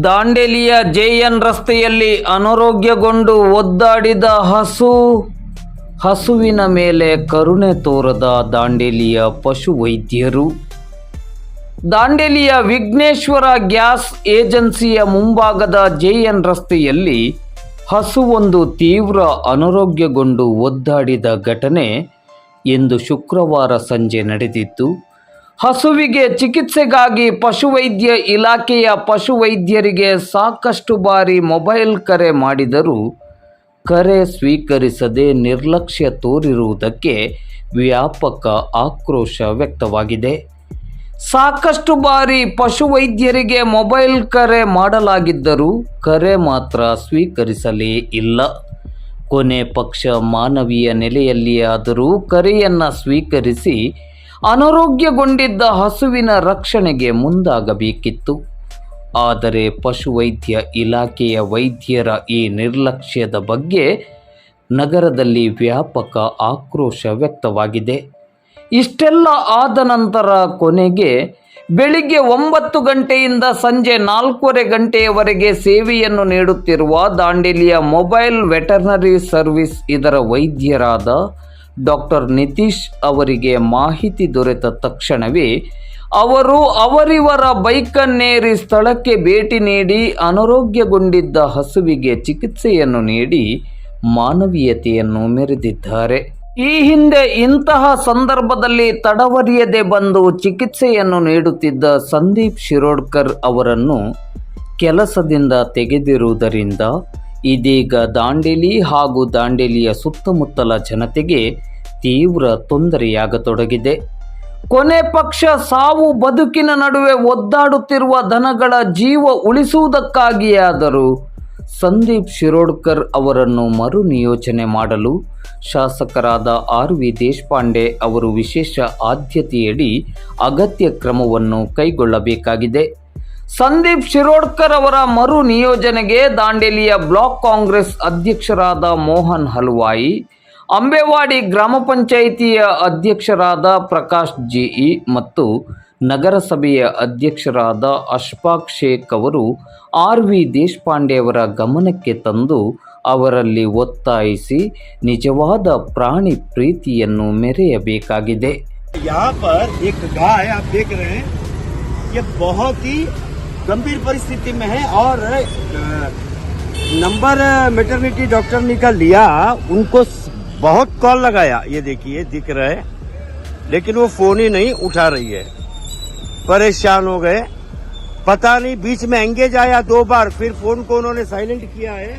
ದಾಂಡೇಲಿಯ JN ರಸ್ತೆಯಲ್ಲಿ ಅನಾರೋಗ್ಯಗೊಂಡು ಒದ್ದಾಡಿದ ಹಸು, ಹಸುವಿನ ಮೇಲೆ ಕರುಣೆ ತೋರದ ದಾಂಡೇಲಿಯ ಪಶುವೈದ್ಯರು. ದಾಂಡೇಲಿಯ ವಿಘ್ನೇಶ್ವರ ಗ್ಯಾಸ್ ಏಜೆನ್ಸಿಯ ಮುಂಭಾಗದ ಜೆಎನ್ ರಸ್ತೆಯಲ್ಲಿ ಹಸುವೊಂದು ತೀವ್ರ ಅನಾರೋಗ್ಯಗೊಂಡು ಒದ್ದಾಡಿದ ಘಟನೆ ಎಂದು ಶುಕ್ರವಾರ ಸಂಜೆ ನಡೆದಿತ್ತು. ಹಸುವಿಗೆ ಚಿಕಿತ್ಸೆಗಾಗಿ ಪಶುವೈದ್ಯ ಇಲಾಖೆಯ ಪಶುವೈದ್ಯರಿಗೆ ಸಾಕಷ್ಟು ಬಾರಿ ಮೊಬೈಲ್ ಕರೆ ಮಾಡಿದರೂ ಕರೆ ಸ್ವೀಕರಿಸದೆ ನಿರ್ಲಕ್ಷ್ಯ ತೋರಿರುವುದಕ್ಕೆ ವ್ಯಾಪಕ ಆಕ್ರೋಶ ವ್ಯಕ್ತವಾಗಿದೆ. ಸಾಕಷ್ಟು ಬಾರಿ ಪಶುವೈದ್ಯರಿಗೆ ಮೊಬೈಲ್ ಕರೆ ಮಾಡಲಾಗಿದ್ದರೂ ಕರೆ ಮಾತ್ರ ಸ್ವೀಕರಿಸಲೇ ಇಲ್ಲ. ಕೊನೆ ಪಕ್ಷ ಮಾನವೀಯ ನೆಲೆಯಲ್ಲಿಯಾದರೂ ಕರೆಯನ್ನು ಸ್ವೀಕರಿಸಿ ಅನಾರೋಗ್ಯಗೊಂಡಿದ್ದ ಹಸುವಿನ ರಕ್ಷಣೆಗೆ ಮುಂದಾಗಬೇಕಿತ್ತು. ಆದರೆ ಪಶುವೈದ್ಯ ಇಲಾಖೆಯ ವೈದ್ಯರ ಈ ನಿರ್ಲಕ್ಷ್ಯದ ಬಗ್ಗೆ ನಗರದಲ್ಲಿ ವ್ಯಾಪಕ ಆಕ್ರೋಶ ವ್ಯಕ್ತವಾಗಿದೆ. ಇಷ್ಟೆಲ್ಲ ಆದ ನಂತರ ಕೊನೆಗೆ ಬೆಳಿಗ್ಗೆ ಒಂಬತ್ತು ಗಂಟೆಯಿಂದ ಸಂಜೆ ನಾಲ್ಕೂವರೆ ಗಂಟೆಯವರೆಗೆ ಸೇವೆಯನ್ನು ನೀಡುತ್ತಿರುವ ದಾಂಡೇಲಿಯ ಮೊಬೈಲ್ ವೆಟರ್ನರಿ ಸರ್ವಿಸ್ ಇದರ ವೈದ್ಯರಾದ ಡಾಕ್ಟರ್ ನಿತೀಶ್ ಅವರಿಗೆ ಮಾಹಿತಿ ದೊರೆತ ತಕ್ಷಣವೇ ಅವರು ಅವರಿವರ ಬೈಕನ್ನೇರಿ ಸ್ಥಳಕ್ಕೆ ಭೇಟಿ ನೀಡಿ ಅನಾರೋಗ್ಯಗೊಂಡಿದ್ದ ಹಸುವಿಗೆ ಚಿಕಿತ್ಸೆಯನ್ನು ನೀಡಿ ಮಾನವೀಯತೆಯನ್ನು ಮೆರೆದಿದ್ದಾರೆ. ಈ ಹಿಂದೆ ಇಂತಹ ಸಂದರ್ಭದಲ್ಲಿ ತಡವರಿಯದೆ ಬಂದು ಚಿಕಿತ್ಸೆಯನ್ನು ನೀಡುತ್ತಿದ್ದ ಸಂದೀಪ್ ಶಿರೋಡ್ಕರ್ ಅವರನ್ನು ಕೆಲಸದಿಂದ ತೆಗೆದಿರುವುದರಿಂದ ಇದೀಗ ದಾಂಡೇಲಿ ಹಾಗೂ ದಾಂಡೇಲಿಯ ಸುತ್ತಮುತ್ತಲ ಜನತೆಗೆ ತೀವ್ರ ತೊಂದರೆಯಾಗತೊಡಗಿದೆ. ಕೊನೆ ಪಕ್ಷ ಸಾವು ಬದುಕಿನ ನಡುವೆ ಒದ್ದಾಡುತ್ತಿರುವ ದನಗಳ ಜೀವ ಉಳಿಸುವುದಕ್ಕಾಗಿಯಾದರೂ ಸಂದೀಪ್ ಶಿರೋಡ್ಕರ್ ಅವರನ್ನು ಮರು ನಿಯೋಜನೆ ಮಾಡಲು ಶಾಸಕರಾದ ಆರ್ ವಿ ದೇಶಪಾಂಡೆ ಅವರು ವಿಶೇಷ ಆದ್ಯತೆಯಡಿ ಅಗತ್ಯ ಕ್ರಮವನ್ನು ಕೈಗೊಳ್ಳಬೇಕಾಗಿದೆ. ಸಂದೀಪ್ ಶಿರೋಡ್ಕರ್ ಅವರ ಮರು ನಿಯೋಜನೆಗೆ ದಾಂಡೇಲಿಯ ಬ್ಲಾಕ್ ಕಾಂಗ್ರೆಸ್ ಅಧ್ಯಕ್ಷರಾದ ಮೋಹನ್ ಹಲ್ವಾಯಿ, ಅಂಬೇವಾಡಿ ಗ್ರಾಮ ಪಂಚಾಯಿತಿಯ ಅಧ್ಯಕ್ಷರಾದ ಪ್ರಕಾಶ್ ಜಿಇ ಮತ್ತು ನಗರಸಭೆಯ ಅಧ್ಯಕ್ಷರಾದ ಅಶ್ಫಾಕ್ ಶೇಖ್ ಅವರು ಆರ್ ವಿ ದೇಶಪಾಂಡೆಯವರ ಗಮನಕ್ಕೆ ತಂದು ಅವರಲ್ಲಿ ಒತ್ತಾಯಿಸಿ ನಿಜವಾದ ಪ್ರಾಣಿ ಪ್ರೀತಿಯನ್ನು ಮೆರೆಯಬೇಕಾಗಿದೆ. गंभीर परिस्थिति में है और नंबर मेटर्निटी डॉक्टर ने का लिया, उनको बहुत कॉल लगाया। ये देखिए, दिख रहा है। लेकिन वो फ़ोन ही नहीं उठा रही है। परेशान हो गए। पता नहीं, बीच में एंगेज आया दो बार, फिर फ़ोन को उन्होंने साइलेंट किया है।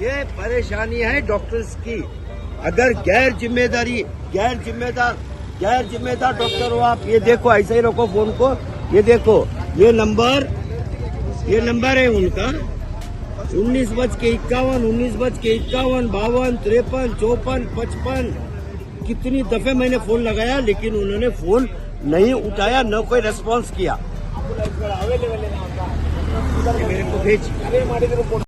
ये परेशानी है डॉक्टर्स की। अगर गैर ज़िम्मेदारी गैर जिम्मेदार गैर जिम्मेदार डॉक्टर हो आप, ये देखो, ऐसे ही रखो फ़ोन को। ये देखो, ये नंबर ये नंबर है उनका। उन्नीस बज के इक्यावन उन्नीस बज के इक्यावन बावन तिरपन चौपन पचपन। कितनी दफे मैंने फ़ोन लगाया लेकिन उन्होंने फ़ोन नहीं उठाया न कोई रेस्पॉन्स किया। मेरे को भेज।